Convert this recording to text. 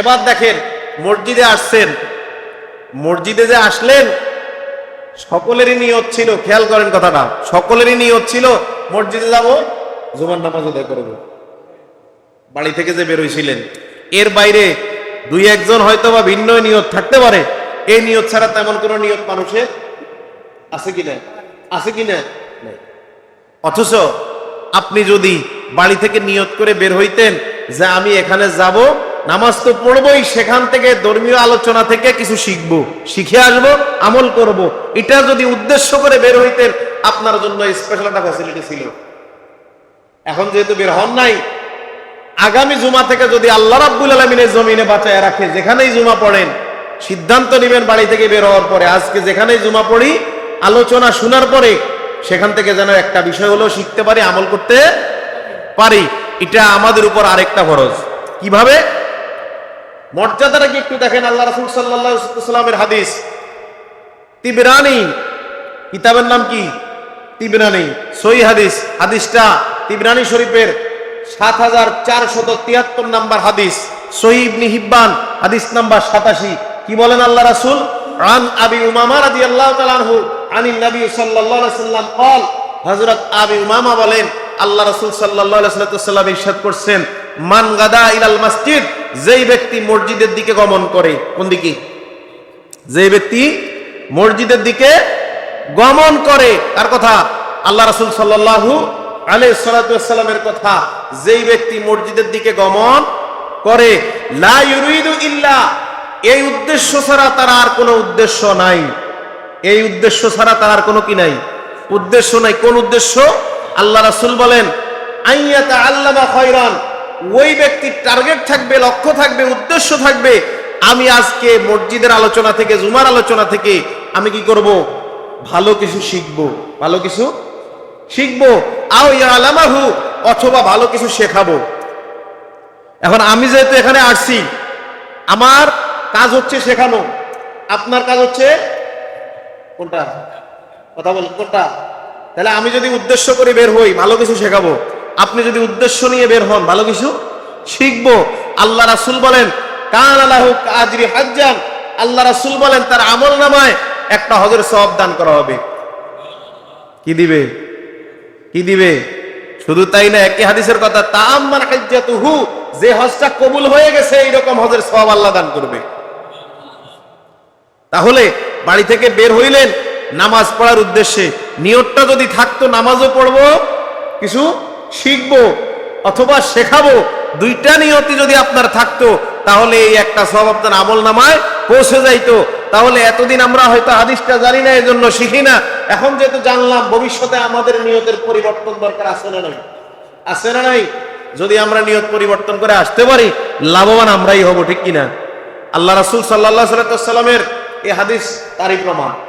এবার দেখেন, মসজিদে আসছেন। মসজিদে যে আসলেন, সকলেরই নিয়ত ছিল, খেয়াল করেন কথাটা, সকলেরই নিয়ত ছিল, মসজিদে যাব, জুমার নামাজ আদায় করব। বাড়ি থেকে যে বেরোইছিলেন এর বাইরে দুই একজন হয়তো বা ভিন্ন নিয়ত থাকতে পারে। এই নিয়ত ছাড়া তেমন কোনো নিয়ত মানুষের আছে কিনা আছে কিনা নেই। অথচ আপনি যদি বাড়ি থেকে নিয়ত করে বের হইতেন যে আমি এখানে যাব নামাজ তো পড়বই, সেখান থেকে ধর্মীয় আলোচনা থেকে কিছু শিখব, শিখে আসব, আমল করব। এটা যদি উদ্দেশ্য করে বের হইতেন আপনার জন্য স্পেশাল একটা ফ্যাসিলিটি ছিল। এখন যেহেতু বের হন নাই, আগামী জুমা থেকে যদি আল্লাহ রাব্বুল আলমিনের জমিনে বাঁচায় রাখে, যেখানেই জুমা পড়েন, সিদ্ধান্ত নেবেন বাড়ি থেকে বের হওয়ার পরে। আজকে যেখানেই জুমা পড়ি, আলোচনা শোনার পরে সেখান থেকে যেন একটা বিষয় হলো শিখতে পারি, আমল করতে পারি। এটা আমাদের উপর আরেকটা ফরজ। কীভাবে? মর্যাদাটা কি একটু দেখেন? আল্লাহ রাসুল সাল্লাহামের হাদিস। তিবরানি, কিতাবের নাম কি? তিবরানি সই হাদিস। হাদিসটা তিবরানি শরীফের সাত হাজার চারশত তিয়াত্তর নাম্বার হাদিস। সহিবনি হিব্বান, হাদিস নাম্বার সাতাশি। কি বলেন আল্লাহ রাসুল? আন আবি উমামা রাজি আল্লাহ তালানহু আনিল নবী সাল্লাহ সাল্লাম কল আবি উমামা বলেন, আল্লাহ রাসুল সাল্লাহ সাল্লাম করছেন, মান গাদা ইলাল যেই ব্যক্তি মসজিদের দিকে গমন করে, কোন দিকে? যে ব্যক্তি মসজিদের দিকে গমন করে, তার কথা আল্লাহ রাসুল সাল্লাল্লাহু আলাইহি সাল্লামের কথা, যেই ব্যক্তি মসজিদের দিকে গমন করে, লা ইল্লা, এই উদ্দেশ্য ছাড়া তার আর কোনো উদ্দেশ্য নাই। এই উদ্দেশ্য ছাড়া তার আর কোনো কি নাই? উদ্দেশ্য নাই। কোন উদ্দেশ্য? আল্লাহ রাসুল বলেন আইয়াতা আল্লামা খয়রান ওই ব্যক্তির টার্গেট থাকবে, লক্ষ্য থাকবে, উদ্দেশ্য থাকবে। আমি আজকে মসজিদের আলোচনা থেকে, জুমার আলোচনা থেকে আমি কি করব? ভালো কিছু শিখব। ভালো কিছু শিখব। আও আলামাহু অথবা ভালো কিছু শেখাবো। এখন আমি যেহেতু এখানে আসছি, আমার কাজ হচ্ছে শেখানো। আপনার কাজ হচ্ছে কোনটা? কথা বলেন কোনটা? তাহলে আমি যদি উদ্দেশ্য করে বের হই, ভালো কিছু শেখাবো। আপনি যদি উদ্দেশ্য নিয়ে বের হন, ভালো কিছু? শিখব। আল্লাহ রাসুল বলেন, কান আজরি হাজ্জান। আল্লাহ রাসুল বলেন, তার আমল নামায় একটা হজের সব দান করা হবে। কি দিবে? কি দিবে? শুধু তাই না, একই হাদিসের কথা তাম্মান হাজ্জাতুহু। যে হজটা কবুল হয়ে গেছে, এইরকম হজের সব আল্লাহ দান করবে। তাহলে বাড়ি থেকে বের হইলেন, নামাজ পড়ার উদ্দেশ্যে। নিয়তটা যদি থাকতো, নামাজও পড়ব। কিছু? শিখব অথবা শেখাবো, দুইটা নিয়তি যদি আপনার থাকতো, তাহলে এই একটা সব আপনার আমল নামায় পৌঁছে যাইতো। তাহলে এতদিন আমরা হয়তো হাদিসটা জানি না, এজন্য শিখি না। এখন যেহেতু জানলাম, ভবিষ্যতে আমাদের নিয়তের পরিবর্তন দরকার আছে না নাই? আছে না নাই? যদি আমরা নিয়ত পরিবর্তন করে আসতে পারি, লাভবান আমরাই হব, ঠিক কিনা? আল্লাহ রাসুল সাল্লাহ সাল্লামের এই হাদিস তারই প্রমাণ।